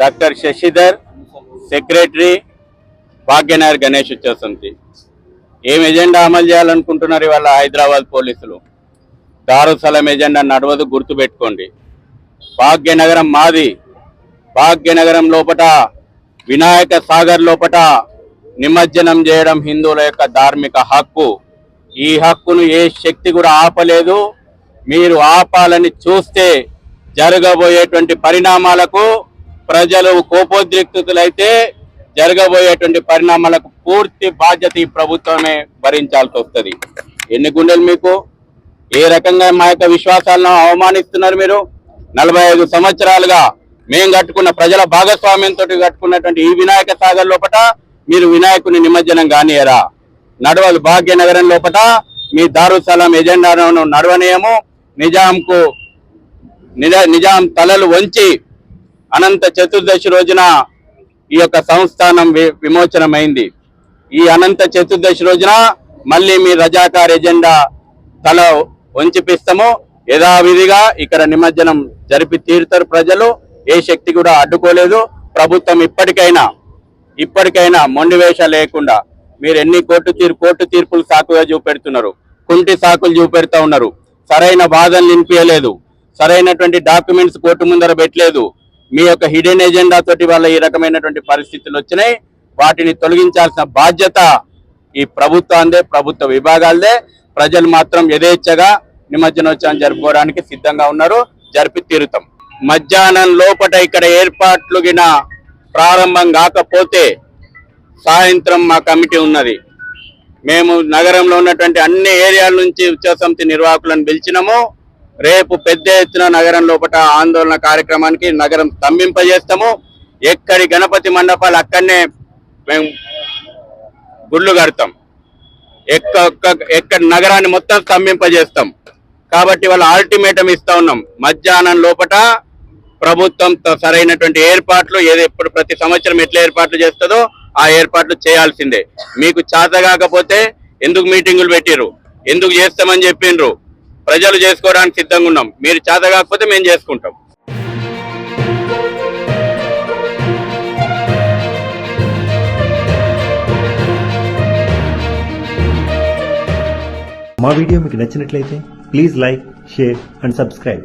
Doctor Shashidhar secretary Bhagyanagar Ganesh Utsava Samiti ఏం agenda అమలు చేయాలనుకుంటున్నారు ఇవాళ హైదరాబాద్ పోలీసులు? దారుసలం ఎజెండా నడవదు గుర్తుపెట్టుకోండి. భాగ్యనగరం మాది. భాగ్యనగరం లోపట వినాయక సాగర్ లోపట నిమజ్జనం చేయడం హిందువుల యొక్క ధార్మిక హక్కు. ఈ హక్కును ఏ శక్తి కూడా ఆపలేదు. మీరు ఆపాలని చూస్తే జరగబోయేటువంటి పరిణామాలకు ప్రజలు కోపోద్రిక్తులైతే జరగబోయేటువంటి పరిణామాలకు పూర్తి బాధ్యత ఈ ప్రభుత్వమే భరించాల్సి వస్తుంది. ఎన్ని గుండెలు మీకు? ఏ రకంగా మా యొక్క విశ్వాసాలను అవమానిస్తున్నారు మీరు? నలభై ఐదు సంవత్సరాలుగా మేము కట్టుకున్న ప్రజల భాగస్వామ్యంతో కట్టుకున్నటువంటి ఈ వినాయక సాగర్ లోపట మీరు వినాయకుని నిమజ్జనం కానియరా. నడవదు భాగ్యనగరం లోపట మీ దారుసలం ఎజెండాను నడవనీయము. నిజాంకు నిజా- నిజాం తలలు వంచి అనంత చతుర్దశి రోజున ఈ యొక్క సంస్థానం వి- విమోచనమైంది. ఈ అనంత చతుర్దశి రోజున మళ్ళీ మీ రజాకార్ ఎజెండా తల వంచిపిస్తాము. యథావిధిగా ఇక్కడ నిమజ్జనం జరిపి తీరుతారు ప్రజలు. ఏ శక్తి కూడా అడ్డుకోలేదు. ప్రభుత్వం ఇప్పటికైనా ఇప్పటికైనా మొండి వేష లేకుండా మీరు ఎన్ని కోర్టు తీర్పు కోర్టు తీర్పులు సాకుగా చూపెడుతున్నారు? కుంటి సాకులు చూపెడతా ఉన్నారు. సరైన వాదనలు వినిపించలేదు. సరైనటువంటి డాక్యుమెంట్స్ కోర్టు ముందర పెట్టలేదు. మీ యొక్క హిడెన్ ఎజెండా తోటి వల్ల ఈ రకమైనటువంటి పరిస్థితులు వచ్చినాయి. వాటిని తొలగించాల్సిన బాధ్యత ఈ ప్రభుత్వాందే ప్రభుత్వ విభాగాలదే. ప్రజలు మాత్రం యథేచ్ఛగా నిమజ్జనోత్సవం జరుపుకోవడానికి సిద్ధంగా ఉన్నారు. జరిపి తీరుతాం. మధ్యాహ్నం లోపట ఇక్కడ ఏర్పాట్లు గిన ప్రారంభం కాకపోతే సాయంత్రం మా కమిటీ ఉన్నది. మేము నగరంలో ఉన్నటువంటి అన్ని ఏరియాల నుంచి ఉత్సవ సమితి నిర్వాహకులను పిలిచినాము. రేపు పెద్ద ఎత్తున నగరం లోపల ఆందోళన కార్యక్రమానికి నగరం స్తంభింపజేస్తాము. ఎక్కడి గణపతి మండపాలు అక్కడనే మేము గుళ్ళు కడతాం. ఎక్క ఒక్క- ఎక్కడ నగరాన్ని మొత్తం స్తంభింపజేస్తాం. కాబట్టి వాళ్ళ ఆల్టిమేటం ఇస్తా ఉన్నాం. మధ్యాహ్నం లోపట ప్రభుత్వం సరైనటువంటి ఏర్పాట్లు ఏది ఎప్పుడు ప్రతి సంవత్సరం ఎట్లా ఏర్పాట్లు చేస్తుందో ఆ ఏర్పాట్లు చేయాల్సిందే. మీకు చేత కాకపోతే ఎందుకు మీటింగులు పెట్టిరు ఎందుకు చేస్తామని చెప్పిండ్రు? ప్రజలు చేసుకోవడానికి సిద్ధంగా ఉన్నాం. మీరు చేత కాకపోతే మేము చేసుకుంటాం. మా వీడియో మీకు నచ్చినట్లయితే please like share and subscribe